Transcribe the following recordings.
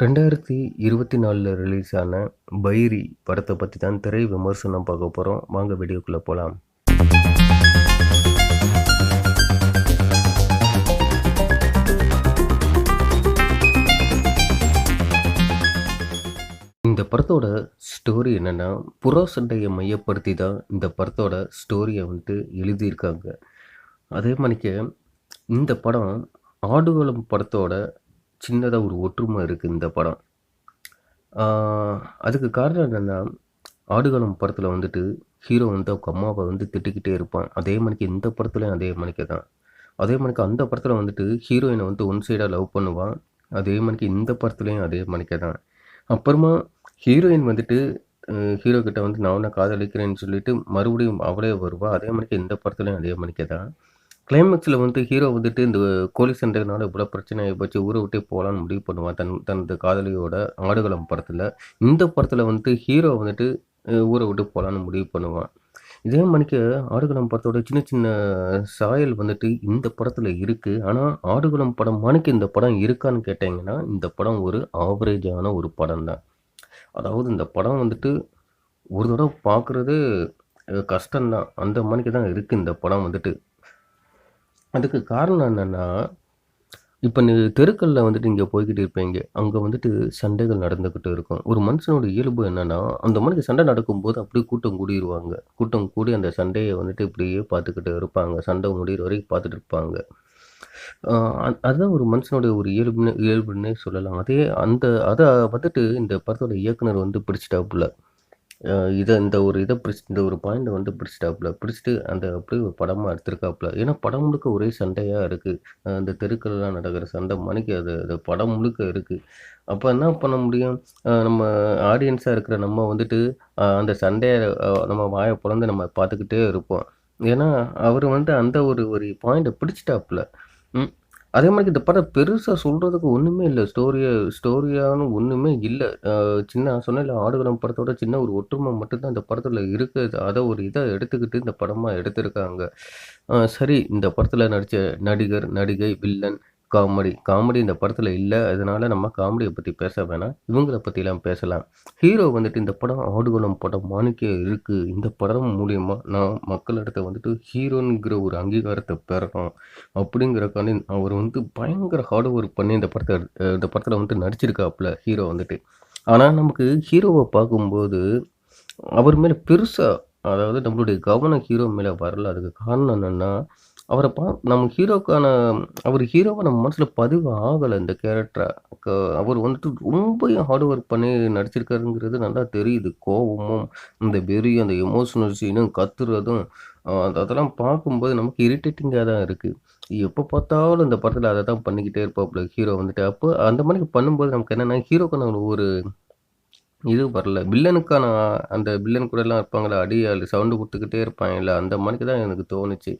ரெண்டாயிரத்தி இருபத்தி நாலில் ரிலீஸ் ஆன பைரி படத்தை பற்றி தான் திரை விமர்சனம் பார்க்க போகிறோம் வாங்க வீடியோக்குள்ளே போகலாம் இந்த படத்தோட ஸ்டோரி என்னென்னா புறா சண்டையை மையப்படுத்தி தான் இந்த படத்தோட ஸ்டோரியை வந்துட்டு எழுதியிருக்காங்க. அதே மாதிரிக்க இந்த படம் ஆடுகளம் படத்தோட சின்னதாக ஒரு ஒற்றுமை இருக்குது இந்த படம். அதுக்கு காரணம் என்னென்னா ஆடுகளம் படத்தில் வந்துட்டு ஹீரோ வந்து அவங்க அம்மாவை வந்து திட்டிக்கிட்டே இருப்பான். அதே மணிக்கு இந்த படத்துலையும் அதே மணிக்கு தான். அதே மணிக்கு அந்த படத்தில் வந்துட்டு ஹீரோயினை வந்து ஒன் சைடாக லவ் பண்ணுவான். அதே மணிக்கு இந்த படத்துலையும் அதே மணிக்கு தான். அப்புறமா ஹீரோயின் வந்துட்டு ஹீரோ கிட்ட வந்து நான் உன்னை காதலிக்கிறேன்னு சொல்லிட்டு மறுபடியும் அவளே வருவா. அதே மணிக்கு இந்த படத்துலையும் அதே மணிக்கு தான். கிளைமேக்ஸில் வந்து ஹீரோ வந்துட்டு இந்த கோழி சண்டைனால இவ்வளோ பிரச்சனை ஆகிப்போச்சு ஊரை விட்டே போகலான்னு முடிவு பண்ணுவான். தன் தனது காதலியோட ஆடுகளம் படத்தில். இந்த படத்தில் வந்துட்டு ஹீரோ வந்துட்டு ஊரை விட்டு போகலான்னு முடிவு பண்ணுவான். இதே மணிக்கு ஆடுகளம் படத்தோட சின்ன சின்ன சாயல் வந்துட்டு இந்த படத்தில் இருக்குது ஆனால் ஆடுகளம் படம் மணிக்கு இந்த படம் இருக்கான்னு கேட்டிங்கன்னா இந்த படம் ஒரு ஆவரேஜான ஒரு படம் தான். அதாவது இந்த படம் வந்துட்டு ஒரு தடவை பார்க்குறது கஷ்டம்தான். அந்த மணிக்கு தான் இருக்குது இந்த படம் வந்துட்டு. அதுக்கு காரணம் என்னென்னா இப்போ நீ தெருக்களில் வந்துட்டு இங்கே போய்கிட்டு இருப்பீங்க. அங்கே வந்துட்டு சண்டைகள் நடந்துக்கிட்டு இருக்கும். ஒரு மனுஷனோட இயல்பு என்னென்னா அந்த மனுக்கு சண்டை நடக்கும்போது அப்படியே கூட்டம் கூடிடுவாங்க கூட்டம் கூடி அந்த சண்டையை வந்துட்டு இப்படியே பார்த்துக்கிட்டு இருப்பாங்க. சண்டை முடிகிற வரைக்கும் பார்த்துட்டு இருப்பாங்க. அதுதான் ஒரு மனுஷனுடைய ஒரு இயல்புன்னு இயல்புன்னே சொல்லலாம். அதே அந்த அதை வந்துட்டு இந்த படத்தோட இயக்குனர் வந்து பிடிச்சிட்டாப்புல. இதை இந்த ஒரு இதை பிடிச்சி இந்த ஒரு பாயிண்டை வந்து பிடிச்சிட்டாப்புல. பிடிச்சிட்டு அந்த அப்படியே ஒரு படமாக எடுத்திருக்காப்புல. ஏன்னா படம் முழுக்க ஒரே சண்டையாக இருக்குது அந்த தெருக்கள்லாம் நடக்கிற சண்டை மணிக்கு அது அது படம் முழுக்க இருக்குது அப்போ என்ன பண்ண முடியும்? நம்ம ஆடியன்ஸாக இருக்கிற நம்ம வந்துட்டு அந்த சண்டையை நம்ம வாயை பிறந்து நம்ம பார்த்துக்கிட்டே இருப்போம். ஏன்னா அவர் வந்து அந்த ஒரு ஒரு பாயிண்டை பிடிச்சிட்டாப்புல. ம். அதே மாதிரி இந்த படம் பெருசாக சொல்கிறதுக்கு ஒன்றுமே இல்லை. ஸ்டோரியை ஸ்டோரியானு ஒன்றுமே இல்லை. சின்ன சொன்ன ஆடுகளம் படத்தோட சின்ன ஒரு ஒற்றுமை மட்டும்தான் இந்த படத்தில் இருக்குது. அதை ஒரு இதை எடுத்துக்கிட்டு இந்த படமாக எடுத்திருக்காங்க. சரி இந்த படத்தில் நடித்த நடிகர் நடிகை வில்லன் காமெடி. காமெடி இந்த படத்தில் இல்லை. அதனால நம்ம காமெடியை பற்றி பேச வேணாம். இவங்கள பற்றிலாம் பேசலாம். ஹீரோ வந்துட்டு இந்த படம் ஆடுகளம் படம் மாணிக்கே இருக்குது இந்த படம் மூலியமாக நான் மக்களிடத்தை வந்துட்டு ஹீரோங்கிற ஒரு அங்கீகாரத்தை பெறணும் அப்படிங்கிறக்காண்டி அவர் வந்து பயங்கர ஹார்ட் ஒர்க் பண்ணி இந்த படத்தை இந்த படத்தில் வந்துட்டு நடிச்சிருக்காப்புல ஹீரோ வந்துட்டு. ஆனால் நமக்கு ஹீரோவை பார்க்கும்போது அவர் மேலே பெருசாக அதாவது நம்மளுடைய கவனம் ஹீரோ மேலே வரல. அதுக்கு காரணம் என்னென்னா அவரை பா நம்ம ஹீரோக்கான அவர் ஹீரோவை நம்ம மனசில் பதிவு ஆகலை இந்த கேரக்டரை அவர் வந்துட்டு ரொம்ப ஹார்ட் ஒர்க் பண்ணி நடிச்சிருக்காருங்கிறது நல்லா தெரியுது. கோபமும் இந்த வெறி அந்த எமோஷனல் சீனும் கத்துறதும் அதெல்லாம் பார்க்கும்போது நமக்கு இரிட்டேட்டிங்காக தான் இருக்குது எப்போ பார்த்தாலும் இந்த படத்தில் அதை தான் பண்ணிக்கிட்டே இருப்பாப்புல ஹீரோ வந்துட்டு. அப்போ அந்த மாதிரி பண்ணும்போது நமக்கு என்னென்னா ஹீரோக்கான ஒரு இது வரல. வில்லனுக்கான அந்த வில்லன் கூடலாம் இருப்பாங்களே அடி சவுண்டு கொடுத்துக்கிட்டே இருப்பாங்கல்ல அந்த மாதிரிக்கு தான் எனக்கு தோணுச்சு.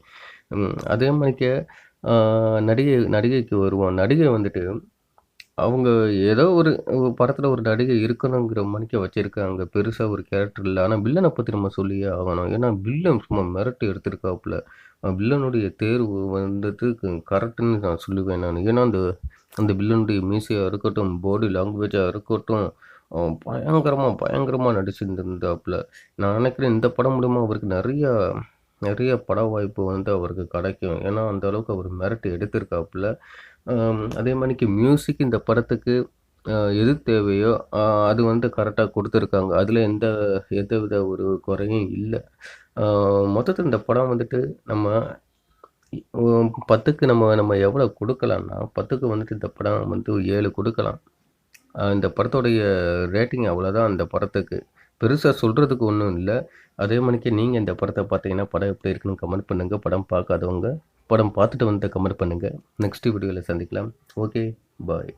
அதே மாதிரிக்க நடிகை நடிகைக்கு வருவோம். நடிகை வந்துட்டு அவங்க ஏதோ ஒரு படத்தில் ஒரு நடிகை இருக்கணுங்கிற மணிக்க வச்சுருக்காங்க. பெருசாக ஒரு கேரக்டர் இல்லை. ஆனால் வில்லனை பற்றி நம்ம சொல்லியே ஆகணும். ஏன்னா வில்லன் சும்மா மிரட்டி எடுத்திருக்காப்புல. வில்லனுடைய தேர்வு வந்தது கரெக்டுன்னு நான் சொல்லுவேன் நான். ஏன்னா அந்த அந்த வில்லனுடைய மீசையாக இருக்கட்டும் பாடி லாங்குவேஜாக இருக்கட்டும் பயங்கரமாக பயங்கரமாக நடிச்சிருந்துருந்தாப்புல. நான் நினைக்கிறேன் இந்த படம் மூலயமா அவருக்கு நிறையா நிறைய பட வாய்ப்பு வந்து அவருக்கு கிடைக்கும். ஏன்னா அந்த அளவுக்கு அவர் மிரட்டி எடுத்திருக்காப்புல. அதே மாதிரிக்கு மியூசிக் இந்த படத்துக்கு எது தேவையோ அது வந்து கரெக்டாக கொடுத்துருக்காங்க. அதில் எந்த எந்த வித ஒரு குறையும் இல்லை. மொத்தத்தில் இந்த படம் வந்துட்டு நம்ம பத்துக்கு நம்ம நம்ம எவ்வளோ கொடுக்கலாம்னா பத்துக்கு வந்துட்டு இந்த படம் வந்து ஏழு கொடுக்கலாம். இந்த படத்தோடைய ரேட்டிங் அவ்வளோதான் அந்த படத்துக்கு. பெருசாக சொல்கிறதுக்கு ஒன்றும் இல்லை. அதே மணிக்கு நீங்கள் இந்த படத்தை பார்த்தீங்கன்னா படம் எப்படி இருக்குன்னு கமெண்ட் பண்ணுங்கள் படம் பார்க்காதவங்க படம் பார்த்துட்டு வந்து கமெண்ட் பண்ணுங்கள் நெக்ஸ்ட் வீடியோவில் சந்திக்கலாம். Okay bye